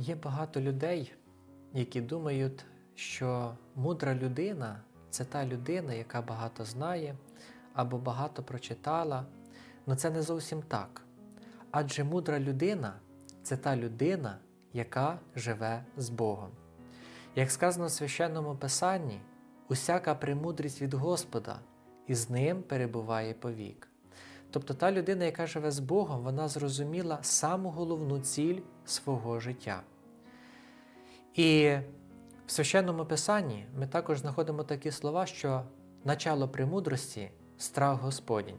Є багато людей, які думають, що мудра людина це та людина, яка багато знає або багато прочитала. Але це не зовсім так. Адже мудра людина це та людина, яка живе з Богом. Як сказано в священному Писанні, усяка премудрість від Господа, і з ним перебуває повік. Тобто та людина, яка живе з Богом, вона зрозуміла саму головну ціль свого життя. І в священному Писанні ми також знаходимо такі слова, що начало премудрості страх Господній.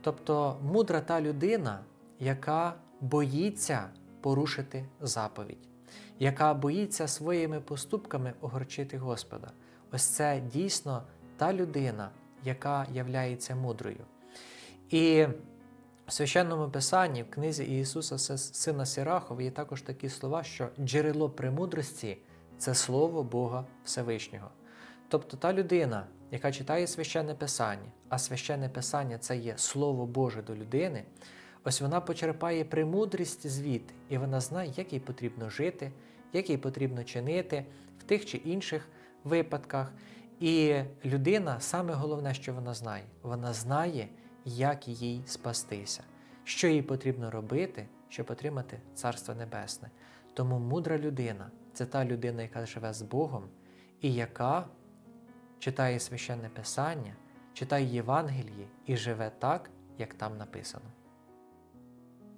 Тобто мудра та людина, яка боїться порушити заповідь, яка боїться своїми поступками огорчити Господа. Ось це дійсно та людина, яка являється мудрою. І в священному Писанні, в книзі Ісуса Сина Сирахова, є також такі слова, що джерело премудрості це Слово Бога Всевишнього. Тобто та людина, яка читає священне Писання, а священне Писання це є Слово Боже до людини, ось вона почерпає премудрість звідти, і вона знає, як їй потрібно жити, як їй потрібно чинити в тих чи інших випадках. І людина, саме головне, що вона знає, вона знає, як їй спастися, що їй потрібно робити, щоб отримати Царство Небесне. Тому мудра людина це та людина, яка живе з Богом і яка читає священне Писання, читає Євангелії і живе так, як там написано.